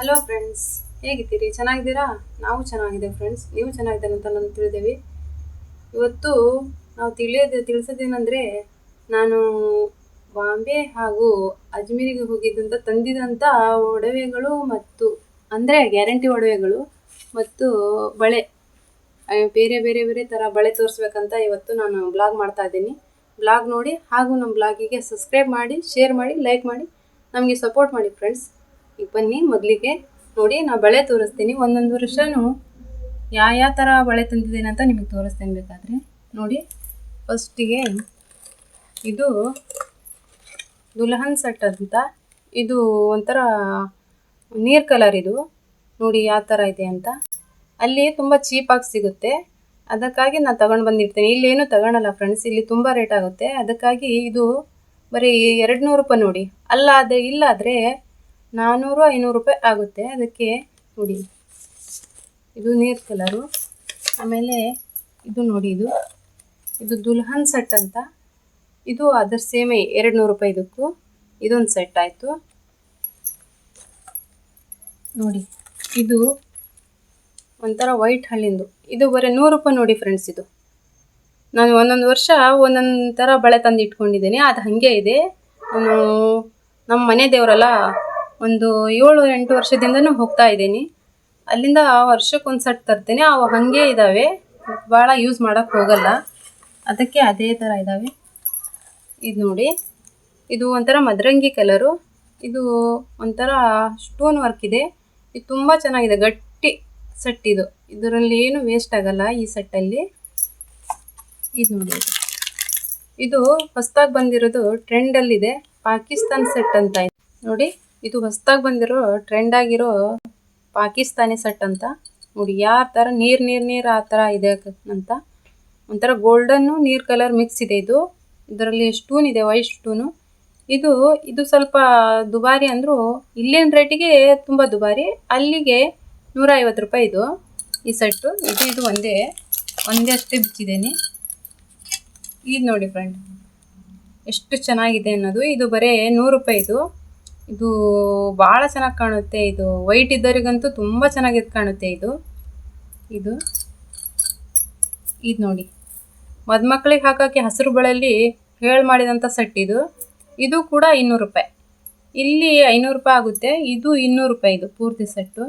Hello friends ಹೇಗಿದ್ದೀರಿ? ಚೆನ್ನಾಗಿದ್ದೀರಾ? ನಾವು ಚೆನ್ನಾಗಿದ್ದೇವೆ ಫ್ರೆಂಡ್ಸ್ ನೀವು ಚೆನ್ನಾಗಿದ್ದೀರ ಅಂತ ನಾನು ತಿಳಿದೇವಿ. ಇವತ್ತು ನಾವು ತಿಳಿಯೋದು, ತಿಳಿಸೋದೇನೆಂದರೆ ನಾನು ಬಾಂಬೆ ಹಾಗೂ ಅಜ್ಮೀರಿಗೆ ಹೋಗಿದ್ದಂಥ ತಂದಿದಂಥ ಒಡವೆಗಳು ಮತ್ತು, ಅಂದರೆ ಗ್ಯಾರಂಟಿ ಒಡವೆಗಳು ಮತ್ತು ಬಳೆ. ಬೇರೆ ಬೇರೆ ಬೇರೆ ಥರ ಬಳೆ ತೋರಿಸ್ಬೇಕಂತ ಇವತ್ತು ನಾನು ಬ್ಲಾಗ್ ಮಾಡ್ತಾ ಇದ್ದೀನಿ. ಬ್ಲಾಗ್ ನೋಡಿ ಹಾಗೂ ನಮ್ಮ ಬ್ಲಾಗಿಗೆ ಸಬ್ಸ್ಕ್ರೈಬ್ ಮಾಡಿ ಶೇರ್ ಮಾಡಿ ಲೈಕ್ ಮಾಡಿ, ನಮಗೆ ಸಪೋರ್ಟ್ ಮಾಡಿ ಫ್ರೆಂಡ್ಸ್ ಈಗ ಬನ್ನಿ ಮೊದಲಿಗೆ ನೋಡಿ, ನಾ ಬಳೆ ತೋರಿಸ್ತೀನಿ. ಒಂದೊಂದು ವರ್ಷವೂ ಯಾವ ಯಾವ ಥರ ಬಳೆ ತಂದಿದ್ದೀನಿ ಅಂತ ನಿಮಗೆ ತೋರಿಸ್ತೇನೆ ಬೇಕಾದರೆ. ನೋಡಿ, ಫಸ್ಟಿಗೆ ಇದು ದುಲ್ಹನ್ ಸೆಟ್ ಅಂತ. ಇದು ಒಂಥರ ನೀರ್ ಕಲರ್ ಇದು. ನೋಡಿ, ಯಾವ ಥರ ಇದೆ ಅಂತ. ಅಲ್ಲಿ ತುಂಬ ಚೀಪಾಗಿ ಸಿಗುತ್ತೆ. ಅದಕ್ಕಾಗಿ ನಾನು ತಗೊಂಡು ಬಂದಿರ್ತೀನಿ ಇಲ್ಲಿ ಏನು ತಗೊಳಲ್ಲ ಫ್ರೆಂಡ್ಸ್ ಇಲ್ಲಿ ತುಂಬ ರೇಟ್ ಆಗುತ್ತೆ. ಅದಕ್ಕಾಗಿ ಇದು ಬರೀ ಎರಡು ನೂರು ರೂಪಾಯಿ ನೋಡಿ. ಅಲ್ಲಾದರೆ, ಇಲ್ಲಾದರೆ ನಾನ್ನೂರು ಐನೂರು ರೂಪಾಯಿ ಆಗುತ್ತೆ. ಅದಕ್ಕೆ ನೋಡಿ. ಇದು ನೀರು ಕಲರು. ಆಮೇಲೆ ಇದು ನೋಡಿ ಇದು. ಇದು ದುಲ್ಹನ್ ಸೆಟ್ ಅಂತ. ಇದು ಅದರ ಸೇಮೆ ಎರಡು ನೂರು ರೂಪಾಯಿ ಇದಕ್ಕೂ. ಇದೊಂದು ಸೆಟ್ ಆಯಿತು. ನೋಡಿ. ಇದು ಒಂಥರ ವೈಟ್ ಹಳ್ಳಿಂದು. ಇದು ಬರೀ ನೂರು ರೂಪಾಯಿ ನೋಡಿ ಫ್ರೆಂಡ್ಸ್ ಇದು. ನಾನು ಒಂದೊಂದು ವರ್ಷ ಒಂದೊಂದು ಥರ ಬಳೆ ತಂದು ಇಟ್ಕೊಂಡಿದ್ದೀನಿ. ಅದು ಹಾಗೆ ಇದೆ. ನಾನು ನಮ್ಮ ಮನೆ ದೇವರಲ್ಲ ಒಂದು ಏಳು, ಎಂಟು ವರ್ಷದಿಂದನೂ ಹೋಗ್ತಾ ಇದ್ದೀನಿ. ಅಲ್ಲಿಂದ ವರ್ಷಕ್ಕೊಂದು ಸೆಟ್ ತರ್ತೇನೆ. ಅವು ಹಾಗೆ ಇದ್ದಾವೆ ಭಾಳ ಯೂಸ್ ಮಾಡೋಕ್ಕೆ ಹೋಗಲ್ಲ. ಅದಕ್ಕೆ ಅದೇ ಥರ ಇದ್ದಾವೆ ಇದು ನೋಡಿ. ಇದು ಒಂಥರ ಮದರಂಗಿ ಕಲರು ಇದು ಒಂಥರ ಸ್ಟೋನ್ ವರ್ಕ್ ಇದೆ. ಇದು ತುಂಬ ಚೆನ್ನಾಗಿದೆ. ಗಟ್ಟಿ ಸೆಟ್ ಇದು. ಇದರಲ್ಲಿ ಏನು ವೇಸ್ಟ್ ಆಗಲ್ಲ ಈ ಸೆಟ್ಟಲ್ಲಿ ಇದು ನೋಡಿ ಇದು. ಹೊಸ್ದಾಗಿ ಬಂದಿರೋದು ಟ್ರೆಂಡಲ್ಲಿದೆ ಪಾಕಿಸ್ತಾನ್ ಸೆಟ್ ಅಂತ ನೋಡಿ. ಇದು ಹೊಸದಾಗಿ ಬಂದಿರೋ ಟ್ರೆಂಡ್ ಆಗಿರೋ ಪಾಕಿಸ್ತಾನಿ ಸೆಟ್ ಅಂತ. ನೋಡಿ ಯಾವ ಥರ ನೀರು ನೀರು ನೀರು ಆ ಥರ ಇದೆ ಅಂತ. ಒಂಥರ ಗೋಲ್ಡನ್ನು ನೀರ್ ಕಲರ್ ಮಿಕ್ಸ್ ಇದೆ ಇದು. ಇದರಲ್ಲಿ ಸ್ಟೂನ್ ಇದೆ ವೈಟ್ ಸ್ಟೂನು ಇದು ಇದು ಸ್ವಲ್ಪ ದುಬಾರಿ ಅಂದರೂ ಇಲ್ಲಿನ ರೇಟಿಗೆ ತುಂಬ ದುಬಾರಿ. ಅಲ್ಲಿಗೆ ನೂರ ಐವತ್ತು ರೂಪಾಯಿ ಇದು. ಈ ಸೆಟ್ಟು ಇದು ಇದು ಒಂದೇ. ಒಂದೇ ಅಷ್ಟೇ ಬಿಚ್ಚಿದ್ದೇನೆ ಇದು ನೋಡಿ ಫ್ರೆಂಡ್ ಎಷ್ಟು ಚೆನ್ನಾಗಿದೆ ಅನ್ನೋದು. ಇದು ಬರೀ ನೂರು ರೂಪಾಯಿ ಇದು. ಇದು ಭಾಳ ಚೆನ್ನಾಗಿ ಕಾಣುತ್ತೆ. ಇದು ವೈಟ್ ಇದ್ದವರಿಗಂತೂ ತುಂಬ ಚೆನ್ನಾಗಿ ಕಾಣುತ್ತೆ ಇದು. ಇದು. ಇದು ನೋಡಿ. ಮದುಮಕ್ಳಿಗೆ ಹಾಕೋಕ್ಕೆ ಹಸಿರು ಬಳೆಯಲ್ಲಿ ಹೇಳಿ ಮಾಡಿದಂಥ ಸೆಟ್ ಇದು. ಇದು ಕೂಡ ಇನ್ನೂರು ರೂಪಾಯಿ. ಇಲ್ಲಿ ಐನೂರು ರೂಪಾಯಿ ಆಗುತ್ತೆ. ಇದು ಇನ್ನೂರು ರೂಪಾಯಿ ಇದು ಪೂರ್ತಿ ಸೆಟ್ಟು.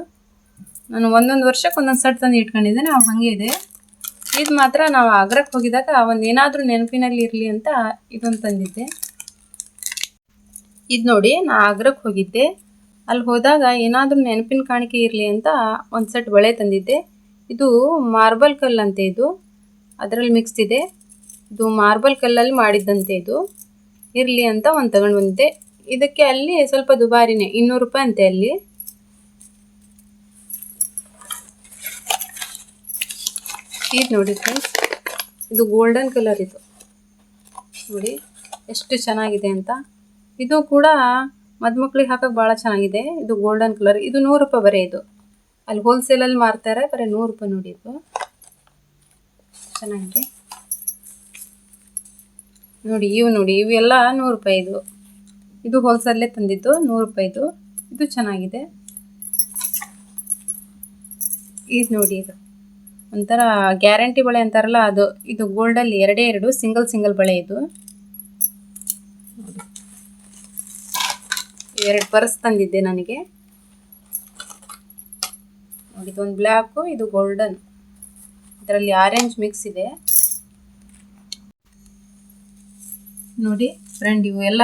ನಾನು ಒಂದೊಂದು ವರ್ಷಕ್ಕೆ ಒಂದೊಂದು ಸೆಟ್ ತಂದು ಇಟ್ಕೊಂಡಿದ್ದೇನೆ. ಅವು ಹಾಗೆ ಇದೆ. ಇದು ಮಾತ್ರ ನಾವು ಆಗ್ರಕ್ಕೆ ಹೋಗಿದಾಗ ಒಂದು ಏನಾದರೂ ನೆನಪಿನಲ್ಲಿ ಇರಲಿ ಅಂತ ಇದೊಂದು ತಂದಿದ್ದೆ. ಇದು ನೋಡಿ ನಾ ಆಗ್ರಕ್ಕೆ ಹೋಗಿದ್ದೆ. ಅಲ್ಲಿ ಹೋದಾಗ ಏನಾದರೂ ನೆನಪಿನ ಕಾಣಿಕೆ ಇರಲಿ ಅಂತ ಒಂದು ಸೆಟ್ ಬಳೆ ತಂದಿದ್ದೆ. ಇದು ಮಾರ್ಬಲ್ ಕಲ್ಲಂತೆ ಇದು. ಅದರಲ್ಲಿ ಮಿಕ್ಸ್ ಇದೆ. ಇದು ಮಾರ್ಬಲ್ ಕಲ್ಲಲ್ಲಿ ಮಾಡಿದ್ದಂತೆ ಇದು. ಇರಲಿ ಅಂತ ಒಂದು ತಗೊಂಡು ಬಂದಿದ್ದೆ. ಇದಕ್ಕೆ ಅಲ್ಲಿ ಸ್ವಲ್ಪ ದುಬಾರಿನೇ, ಇನ್ನೂರು ರೂಪಾಯಿ ಅಂತೆ ಅಲ್ಲಿ. ಇದು ನೋಡಿ ಫ್ರೆಂಡ್ಸ್ ಇದು ಗೋಲ್ಡನ್ ಕಲರ್ ಇದು. ನೋಡಿ, ಎಷ್ಟು ಚೆನ್ನಾಗಿದೆ ಅಂತ. ಇದು ಕೂಡ ಮದುಮಕ್ಳಿಗೆ ಹಾಕಕ್ಕೆ ಭಾಳ ಚೆನ್ನಾಗಿದೆ. ಇದು ಗೋಲ್ಡನ್ ಕಲರ್ ಇದು ನೂರು ರೂಪಾಯಿ ಬರೀ ಇದು. ಅಲ್ಲಿ ಹೋಲ್ಸೇಲಲ್ಲಿ ಮಾರ್ತಾರೆ, ಬರೀ ನೂರು ರೂಪಾಯಿ ನೋಡಿ ಇದು. ಚೆನ್ನಾಗಿದೆ. ನೋಡಿ, ಇವು ನೋಡಿ ಇವೆಲ್ಲ ನೂರು ರೂಪಾಯಿ ಇದು. ಇದು ಹೋಲ್ಸೇಲೇ ತಂದಿದ್ದು, ನೂರು ರೂಪಾಯಿದು ಇದು. ಚೆನ್ನಾಗಿದೆ. ಇದು ನೋಡಿ ಇದು. ಒಂಥರ ಗ್ಯಾರಂಟಿ ಬಳೆ ಅಂತಾರಲ್ಲ ಅದು. ಇದು ಗೋಲ್ಡಲ್ಲಿ ಎರಡೇ ಎರಡು ಸಿಂಗಲ್ ಸಿಂಗಲ್ ಬಳೆ ಇದು. ಎರಡು ಪರ್ಸ್ ತಂದಿದ್ದೆ ನನಗೆ. ನೋಡಿ, ಇದೊಂದು ಬ್ಲ್ಯಾಕು ಇದು ಗೋಲ್ಡನ್ ಇದರಲ್ಲಿ ಆರೆಂಜ್ ಮಿಕ್ಸ್ ಇದೆ. ನೋಡಿ ಫ್ರೆಂಡ್ ಇವು ಎಲ್ಲ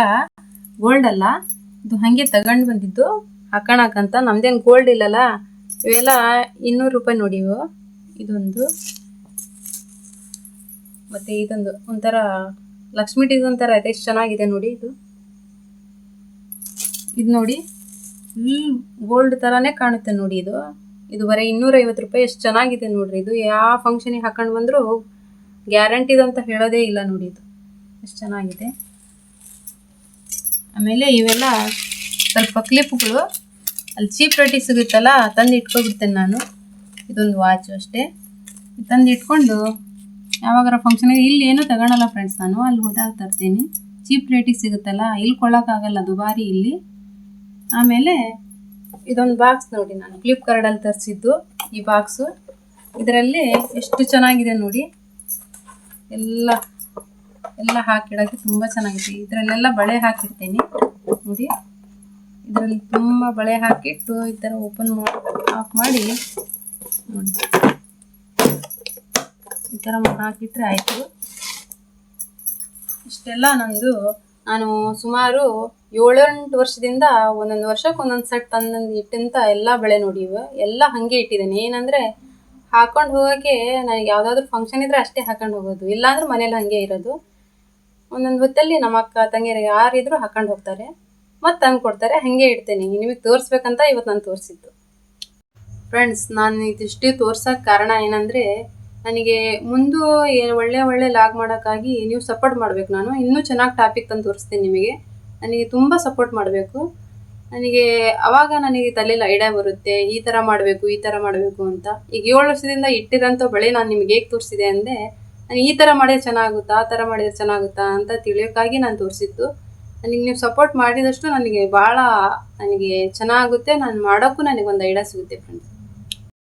ಗೋಲ್ಡ್ ಅಲ್ಲ. ಇದು ಹಾಗೆ ತಗೊಂಡು ಬಂದಿದ್ದು ಹಾಕೋಣಕ್ಕಂತ ನಮ್ದೇನು ಗೋಲ್ಡ್ ಇಲ್ಲಲ್ಲ. ಇವೆಲ್ಲ ಇನ್ನೂರು ರೂಪಾಯಿ ನೋಡಿ ಇವು. ಇದೊಂದು. ಮತ್ತು ಇದೊಂದು ಒಂಥರ ಲಕ್ಷ್ಮಿ ಡಿಸೈನ್ ಒಂಥರ ಇದೆ. ಎಷ್ಟು ಚೆನ್ನಾಗಿದೆ ನೋಡಿ ಇದು. ಇದು ನೋಡಿ. ಫುಲ್ ಗೋಲ್ಡ್ ಥರನೇ ಕಾಣುತ್ತೆ ನೋಡಿ ಇದು. ಇದು ಬರೀ ಇನ್ನೂರೈವತ್ತು ರೂಪಾಯಿ ಎಷ್ಟು ಚೆನ್ನಾಗಿದೆ ನೋಡ್ರಿ ಇದು. ಯಾವ ಫಂಕ್ಷನಿಗೆ ಹಾಕೊಂಡು ಬಂದರೂ ಗ್ಯಾರಂಟಿದಂತ ಹೇಳೋದೇ ಇಲ್ಲ ನೋಡಿ ಇದು. ಎಷ್ಟು ಚೆನ್ನಾಗಿದೆ. ಆಮೇಲೆ ಇವೆಲ್ಲ ಸ್ವಲ್ಪ ಕ್ಲಿಪ್ಗಳು ಅಲ್ಲಿ ಚೀಪ್ ರೇಟಿಗೆ ಸಿಗುತ್ತಲ್ಲ, ತಂದು ಇಟ್ಕೊಬಿಡ್ತೇನೆ ನಾನು. ಇದೊಂದು ವಾಚು ಅಷ್ಟೇ. ತಂದು ಇಟ್ಕೊಂಡು ಯಾವಾಗಾರ ಫಂಕ್ಷನಿಗೆ ಇಲ್ಲಿ ಏನೂ ತಗೊಳಲ್ಲ ಫ್ರೆಂಡ್ಸ್ ನಾನು. ಅಲ್ಲಿ ಹೋದಾಗ ತರ್ತೀನಿ. ಚೀಪ್ ರೇಟಿಗೆ ಸಿಗುತ್ತಲ್ಲ, ಇಲ್ಲಿ ಕೊಳ್ಳೋಕ್ಕಾಗಲ್ಲ ದುಬಾರಿ ಇಲ್ಲಿ. ಆಮೇಲೆ ಇದೊಂದು ಬಾಕ್ಸ್ ನೋಡಿ ನಾನು ಫ್ಲಿಪ್ಕಾರ್ಟಲ್ಲಿ ತರಿಸಿದ್ದು. ಈ ಬಾಕ್ಸು ಇದರಲ್ಲಿ ಎಷ್ಟು ಚೆನ್ನಾಗಿದೆ ನೋಡಿ. ಎಲ್ಲ ಎಲ್ಲ ಹಾಕಿಡೋಕ್ಕೆ ತುಂಬ ಚೆನ್ನಾಗಿದೆ. ಇದರಲ್ಲೆಲ್ಲ ಬಳೆ ಹಾಕಿರ್ತೀನಿ. ನೋಡಿ, ಇದರಲ್ಲಿ ತುಂಬ ಬಳೆ ಹಾಕಿಟ್ಟು ಈ ಥರ ಓಪನ್ ಆಫ್ ಮಾಡಿ ನೋಡಿ. ಈ ಥರ ಹಾಕಿಟ್ರೆ ಆಯಿತು. ಇಷ್ಟೆಲ್ಲ ನಂದು. ನಾನು ಸುಮಾರು ಏಳೆಂಟು ವರ್ಷದಿಂದ ಒಂದೊಂದು ವರ್ಷಕ್ಕೆ ಒಂದೊಂದು ಸೆಟ್ ತಂದಂದು ಇಟ್ಟಂತ ಎಲ್ಲ ಬಳೆ ನೋಡಿ ಇವು. ಎಲ್ಲ ಹಾಗೆ ಇಟ್ಟಿದ್ದೀನಿ. ಏನಂದರೆ ಹಾಕೊಂಡು ಹೋಗೋಕ್ಕೆ ನನಗೆ ಯಾವುದಾದ್ರೂ ಫಂಕ್ಷನ್ ಇದ್ದರೆ ಅಷ್ಟೇ ಹಾಕೊಂಡು ಹೋಗೋದು. ಇಲ್ಲಾಂದ್ರೆ ಮನೇಲಿ ಹಾಗೆ ಇರೋದು. ಒಂದೊಂದು ಹೊತ್ತಲ್ಲಿ ನಮ್ಮ ಅಕ್ಕ ತಂಗಿಯರು ಯಾರಿದ್ರು ಹಾಕೊಂಡು ಹೋಗ್ತಾರೆ. ಮತ್ತು ತಂದು ಕೊಡ್ತಾರೆ. ಹಾಗೆ ಇಡ್ತೇನೆ. ನಿಮಗೆ ತೋರಿಸ್ಬೇಕಂತ ಇವತ್ತು ನಾನು ತೋರಿಸಿದ್ದು. ಫ್ರೆಂಡ್ಸ್ ನಾನು ಇದಿಷ್ಟು ತೋರ್ಸೋಕೆ ಕಾರಣ ಏನಂದರೆ ನನಗೆ ಮುಂದೆ ಒಳ್ಳೆ ಒಳ್ಳೆ ಲಾಗ್ ಮಾಡೋಕ್ಕಾಗಿ ನೀವು ಸಪೋರ್ಟ್ ಮಾಡಬೇಕು. ನಾನು ಇನ್ನೂ ಚೆನ್ನಾಗಿ ಟಾಪಿಕ್ ತಂದು ತೋರಿಸ್ತೀನಿ ನಿಮಗೆ. ನನಗೆ ತುಂಬ ಸಪೋರ್ಟ್ ಮಾಡಬೇಕು. ನನಗೆ ಅವಾಗ ನನಗೆ ತಲೆಯಲ್ಲಿ ಐಡಿಯಾ ಬರುತ್ತೆ, ಈ ಥರ ಮಾಡಬೇಕು, ಈ ಥರ ಮಾಡಬೇಕು ಅಂತ. ಈಗ ಏಳು ವರ್ಷದಿಂದ ಇಟ್ಟಿರೋಂಥ ಬಳೆ ನಾನು ನಿಮ್ಗೆ ಹೇಗೆ ತೋರಿಸಿದೆ ಅಂದರೆ, ನಾನು ಈ ಥರ ಮಾಡಿದ್ರೆ ಚೆನ್ನಾಗುತ್ತಾ, ಆ ಥರ ಮಾಡಿದ್ರೆ ಚೆನ್ನಾಗುತ್ತಾ ಅಂತ ತಿಳಿಯೋಕ್ಕಾಗಿ ನಾನು ತೋರಿಸಿದ್ದು. ನನಗೆ ನೀವು ಸಪೋರ್ಟ್ ಮಾಡಿದಷ್ಟು ನನಗೆ ಭಾಳ, ನನಗೆ ಚೆನ್ನಾಗುತ್ತೆ, ನಾನು ಮಾಡೋಕ್ಕೂ ನನಗೆ ಒಂದು ಐಡಿಯಾ ಸಿಗುತ್ತೆ ಫ್ರೆಂಡ್ಸ್